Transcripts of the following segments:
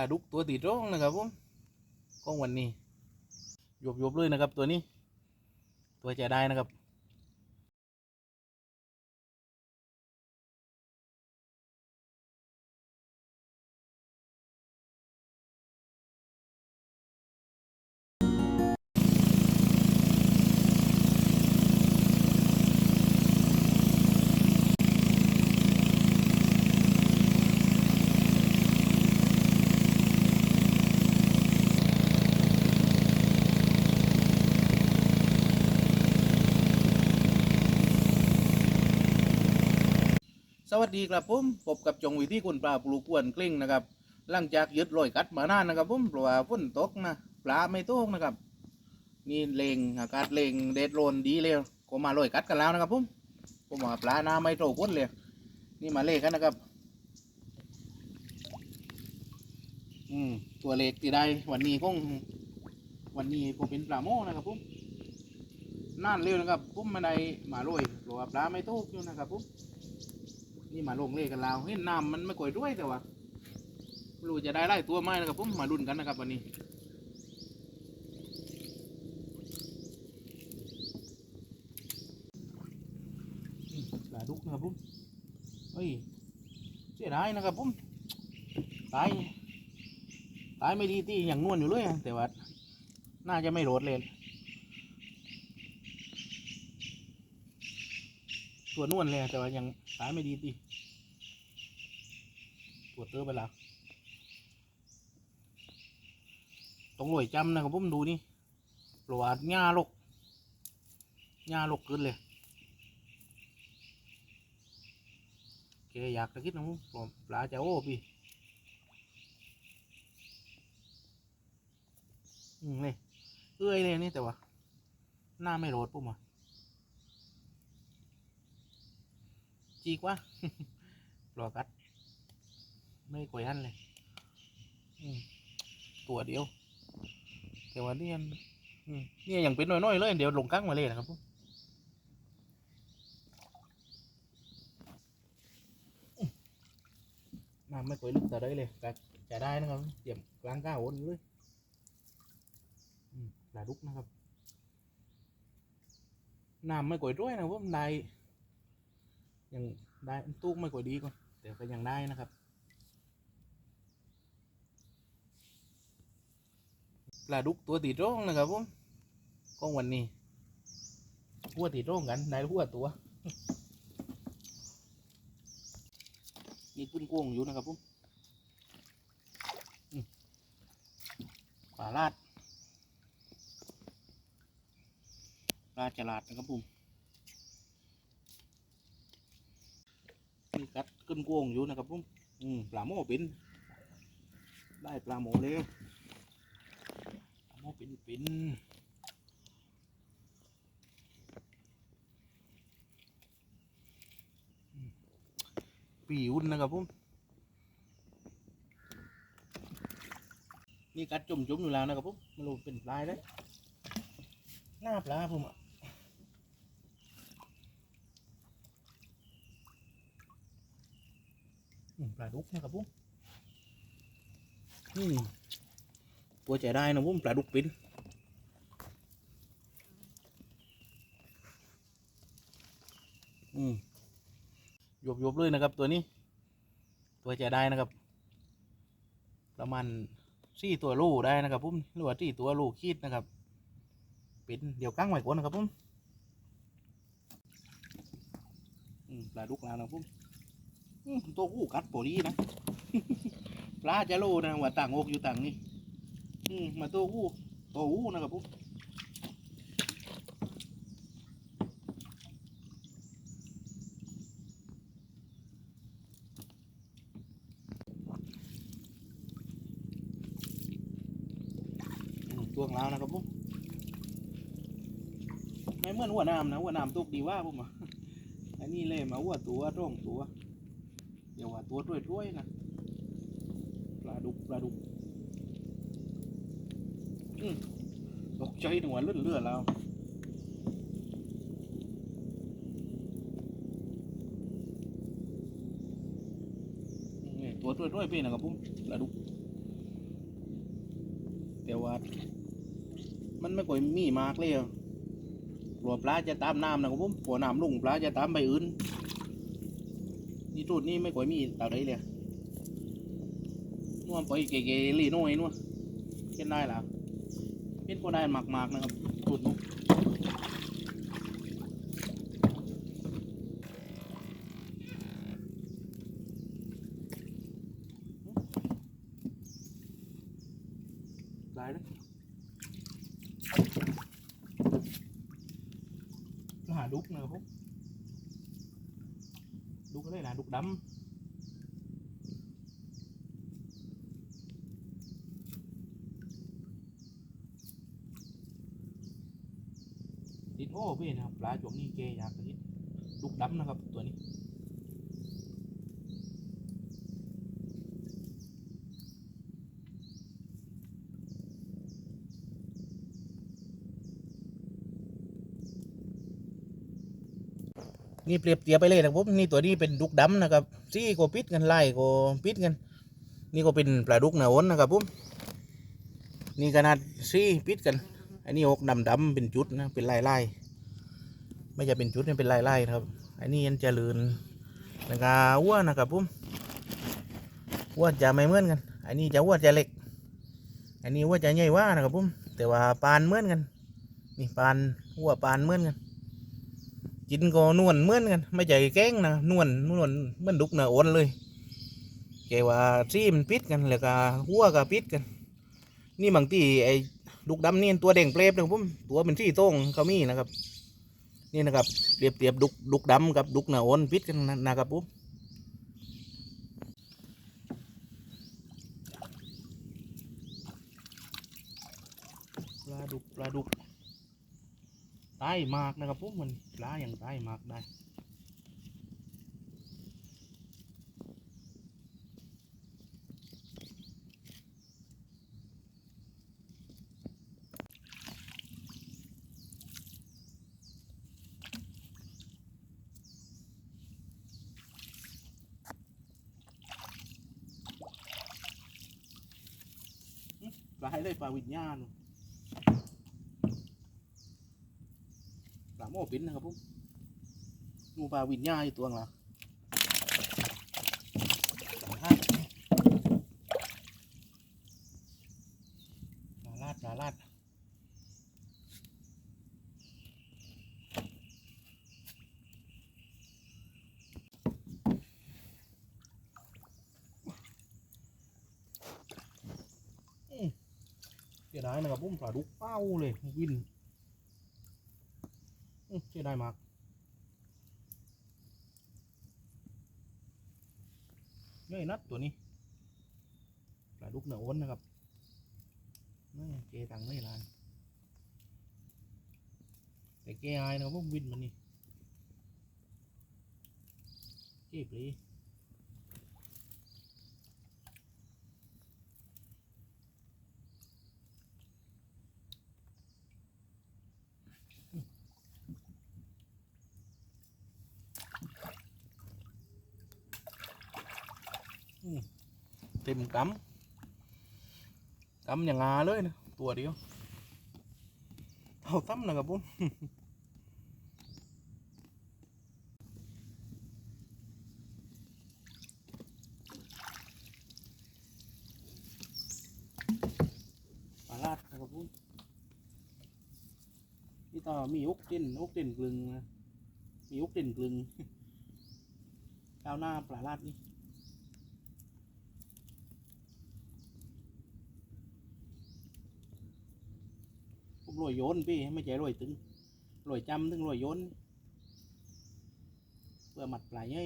ลาดุกตัวตีร้องนะครับผมของวันนี้หยบยบๆเลยนะครับตัวนี้ ตัวจะได้นะครับ ดีครับผมพบกับจงวิธีคุณปลาปลูกกวนกลิ้งนะครับ หลังจากยึดรอยกัดมานานนะครับผมเพราะว่าฝนตกนะปลาไม่ตกนะครับ นี่เลงอากาศเลงเดดโรนดีเลยก็มาลอยกัดกันแล้วนะครับผมผมว่าปลาหน้าไม่โตพ้นเลย นี่มาเล่กันนะครับ อืมตัวเล็กที่ได้วันนี้คงวันนี้ผมเป็นปลาโมนะครับผมนานเร็วนะครับผมไม่ได้มาลอยเพราะว่าปลาไม่ตกอยู่นะครับผม นี่มาลงเลขกันแล้วเห็นน้ำมันไม่ก่อยด้วยแต่ว่าไม่รู้จะได้ไล่ตัวไหมนะครับผมมาลุ้นกันนะครับวันนี้มปลาดุกนะครับผมเฮ้ยเสียดายนะครับผมตายตายไม่ดีที่อย่างนวลอยู่เลยแต่ว่าน่าจะไม่โรดเลย ตัวนวลเลยแต่ว่ายังตายไม่ดีตีตัวเตอร์ไปแล้วต้องรวยจำนะครับผมดูนี่ปลวดหญ้าลกหญ้าลกเกินเลยแกอยากจะคิดนะผมปลาปลาจะโอ้พี่อืมเลยเอ้ยเลยนี่แต่ว่าหน้าไม่โรดปุ๊บอะ จีกว่าปลอกัด ไม่กวยอันเลยตัวเดียว แต่ว่าเนี่ยอืมเนี่ยยังเป็นน้อยๆเลยเดี๋ยวลงกั้งมาเลยนะครับผมน้ำไม่กวยลึกแต่ได้เลยกจะได้นะครับเตรียมกลางก้าวนอยู่เลยอืมปลาดุกนะครับน้ำไม่กวยด้วยนะครับผมได้ ยังได้ตู้ไม่กว่าดีก่อนแต่ก็ยังได้นะครับปลาดุกตัวตีร้องนะครับผมก็วันนี้หัวตีร้องกันได้หัวตัวนี่ขึ้นกวงอยู่นะครับผมอืมปลาลาดปลาฉลาดนะครับผม นี่กัดขึ้นกวงอยู่นะครับผมอืมปลาโม่เป็น ได้ปลาโม่เลยปลาโม่เป็นเป็นปีอุ่นนะครับผมนี่กัดจุ่มจุ่มๆอยู่แล้วนะครับผมม่รู้เป็นปลายเลยหน้าปลาผมอะ อืม ปลาดุกนะครับผมนี่ตัวใจได้นะผมปลาดุกเป็นอืมหยบยบๆเลยนะครับ ตัวนี้ ตัวใจได้นะครับ ประมาณสี่ตัวลูได้นะครับผมหรือว่าสี่ตัวลูคีดนะครับเป็นเดี๋ยวกั้งไว้ก่อนนะครับผมอืมปลาดุกแล้วนะครับผมอืม ตัวกูกัดปอดีนะปลาจะโลนะว่าต่างอกอยู่ต่างนี่มาตัวกูตัวกูนะครับผมตัวของเรานะครับผมไม่เหมือนหัวน้ำนะหัวน้ำตุกดีว่าผมอะอันนี้เลยมาหัวตัวร่องตัว เดี๋ยวว่าตัวถ้วยๆนะปลาดุกปลาดุกอืมตกใจหนวเลื่อนเลื่อนแล้วนี่ตัวถ้วยๆพี่นะครับผมปลาดุกแต่ว่ามันไม่ค่อยมีมากเลยอะกลัวปลาจะตามน้ำนะครับผมกลัวน้ำลุงปลาจะตามไปอื่น นี่ตูดนี่ไม่ค่อยมีต่าใดเลยนัวไปเก๋ๆลีน้อยนัวเห็นได้แล้วเห็นก็ได้มากๆนะครับตูดนู้ได้เลยหาดุกนะครับ ดุกอะไรนะดุกดำติดโอ้พี่นะครับปลาจวงนี้เกอยากติดดุกดำนะครับตัวนี้ นี่เปรียบเทียบไปเลยนะครับนี่ตัวนี้เป็นดุกดำนะครับซี่ก็ปิดกันไล่ก็ปิดกัน นี่ก็เป็นปลาดุกหนาอ้นนะครับผมนี่ขนาดซี่ปิดกันอันนี้อกดำดำเป็นจุดนะเป็นลายลายไม่จะเป็นจุดเนี่ยเป็นลายลายครับอันนี้ยันเจริญแล้วก็อ้วนนะครับผมอ้วจะไม่เหมือนกัน อันนี้จะอ้วจะเล็ก อันนี้อ้วจะใหญ่ว่านะครับผมแต่ว่าปานเหมือนกันนี่ปานอ้วปานเหมือนกัน กินก็นวลเหมือนกันไม่ใช่แก้งนะนวลนวลเหมือนดุกเนื้ออ้นเลยแกว่าซีมันปิดกันแล้วก็หัวก็ปิดกัน นี่บางทีไอ้ลูกดำนี่ตัวเด่งเปรบนะครับผมตัวเป็นที่โต้งเขามีนะครับ นี่นะครับเปรียบเปรียบดุกดุกดำกับดุกหนาโอนพิษกันนะนะครับผมปลาดุกปลาดุก ตายมากนะครับผมมันปลาอย่างตายมากได้ปลาให้ได้ปลาวิญญาณปลา โม่ปิ้นนะครับผมดูปลาวิญญาอยู่ตัวหนึงละลาลาดลาลาดเสียดายนะครับผมปลาดุกเป้าเลยวิน ชื่อได้มากเงยนัดตัวนี้ปลาดุกเหนื้ออ้นนะครับนี่เกตังไม่ลานแต่เกอายนะครับผมวินมันนี่เก็บเลยเต็มกำกำอย่างงาเลยนะตัวเดียวเท่าตั้มนะครับผมปลาลาดนะครับผมนี่ต่อมีอุกเต้นอุกเต้นกลึงนะมีอุกเต้นกลึงก้าวหน้าปลาลาดนี่ รวยโยนพี่ไม่ใช่รวยตึงรวยจำถึงรวยโยนเพื่อหมัดปลายเย้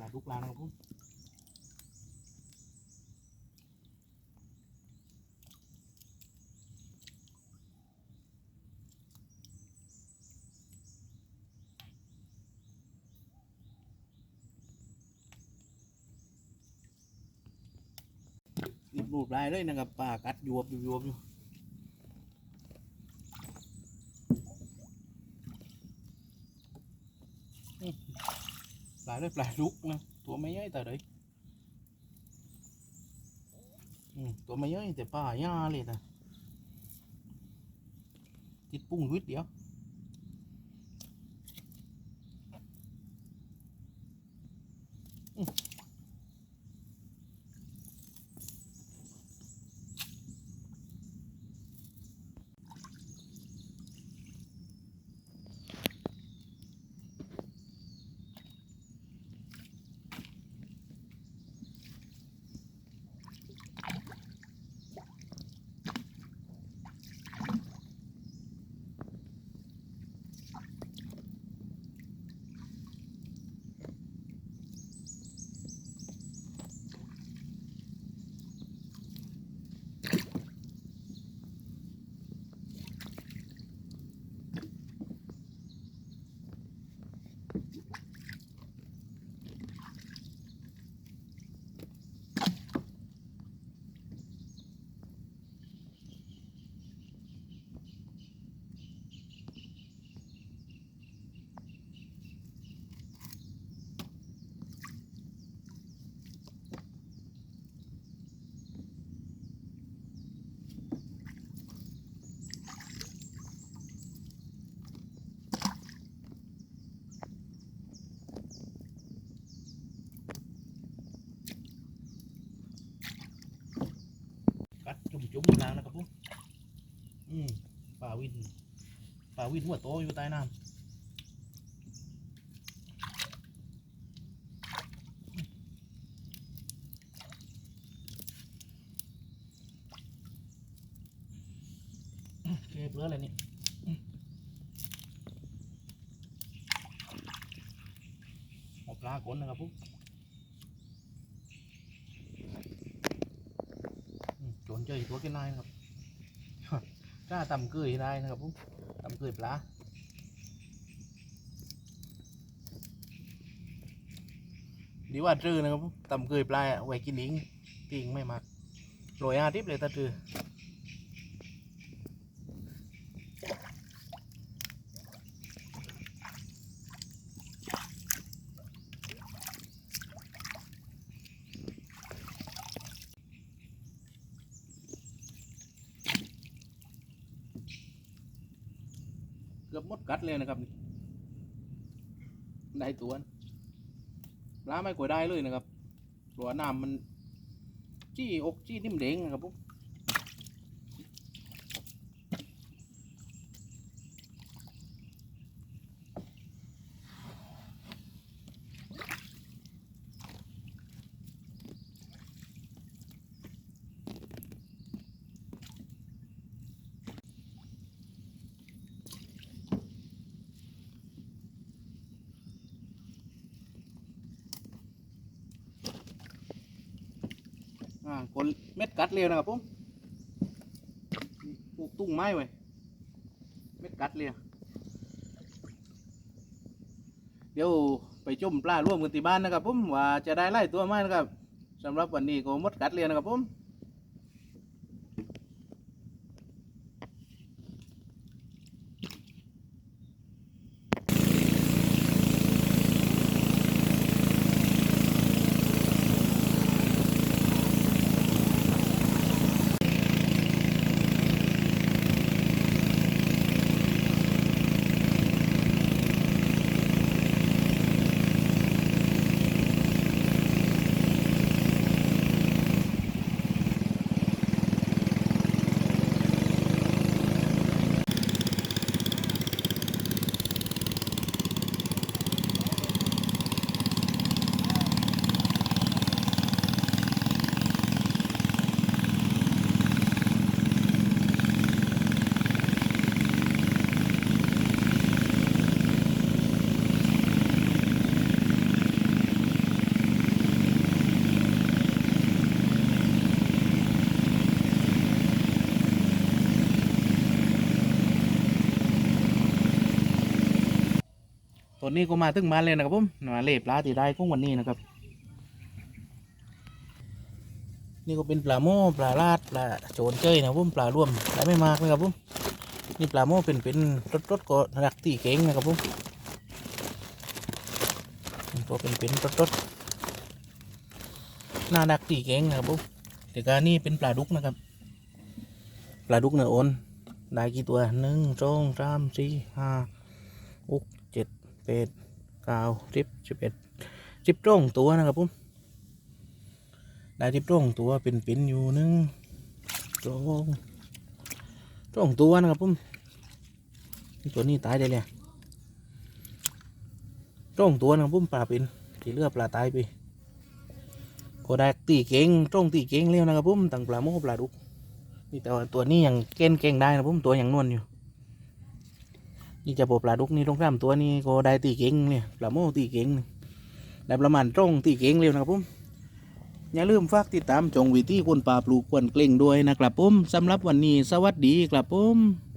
ลาดุกลานะครับ รีบรูดได้เลยนะครับปลากัดยวบอยู่ยวบอยู่นี่ปลาเลยปลาลุกนะตัวไม่ย่อยแต่เลยอืมตัวไม่ย่อยแต่ปลาหญ้าเลยนะติดปุ้งวิดเดียวกัดจุ่มจุ่มๆน้ำนะครับผมอืมปลาวิน ปลาวินหัวโตอยู่ใต้น้ำเก็บเรืออะไรนี่ออาปลาขนนะครับผมอืมโจนเจออีกตัวกินได้นะครับถ้าต่ำเกยได้นะครับผมตำเกยปลาดีว่าจื้อนะครับผมตำเก ยปลาอะไว้กินเองกินไม่มากโรยอาทิตย์เลยตาจื้อเกือบห มดกัดเลยนะครับนี่ได้ตัวนะปลาไม่กลัวได้เลยนะครับตัวน้ำมัน จี้อกจี้นิ่มเด้งนะครับพวก ผลเม็ดกัดเร็วนะครับผมปลูกตุ้งไม้ไว้เม็ดกัดเร็วเดี๋ยวไปจุ่มปลาร่วมกันที่บ้านนะครับผมว่าจะได้ไล่ตัวไม้นะครับสำหรับวันนี้ก็มดกัดเร็วนะครับผม ตอนนี้ก็มาถึงบ้านเลยนะครับผมมาเล่ปลาที่ได้ของวันนี้นะครับ นี่ก็เป็นปลาโม่ปลาลาดปลาโจนเจ้ยนะครับผมปลาร่วมได้ไม่มากนะครับผมนี่ปลาโม่เป็นเป็นรสรสๆก็รักตีเก่งนะครับผมนี่ก็เป็นเป็นรสรสๆน่ารักตีเก่งนะครับผมแต่การนี่เป็นปลาดุกนะครับ ปลาดุกเนื้ออ่อนได้กี่ตัวหนึ่งสองสามสี่ห้าหก แปดเก้าสิบสิบเอ็ดสิบตรงตัวนะครับผมได้ที่ตรงตัวเป็นเป็นอยู่หนึ่งสองตรงตัวนะครับผมตัวนี้ตายได้เลยตรงตัวนะครับผมปลาเป็นที่เลือปลาตายไปก็ได้ตีเก่งตรงตีเก่งเร็วนะครับผมตั้งปลาโมปลาดุกนี่แต่ว่าตัวนี้ยังเก่งเก่งได้นะครับผมตัวยังนวลอยู่ นี่จะปปลาดุกนี่ตรงกล้ามตัวนี้ก็ได้ตีเก่งเนี่ยปลาโมตีเก่งนี่ได้ประมาณตรงตีเก่งเร็วนะครับผมอย่าลืมฝากติดตามจงวิธีคนปลาปลูกควนเกล่งด้วยนะครับผมสำหรับวันนี้สวัสดีครับผม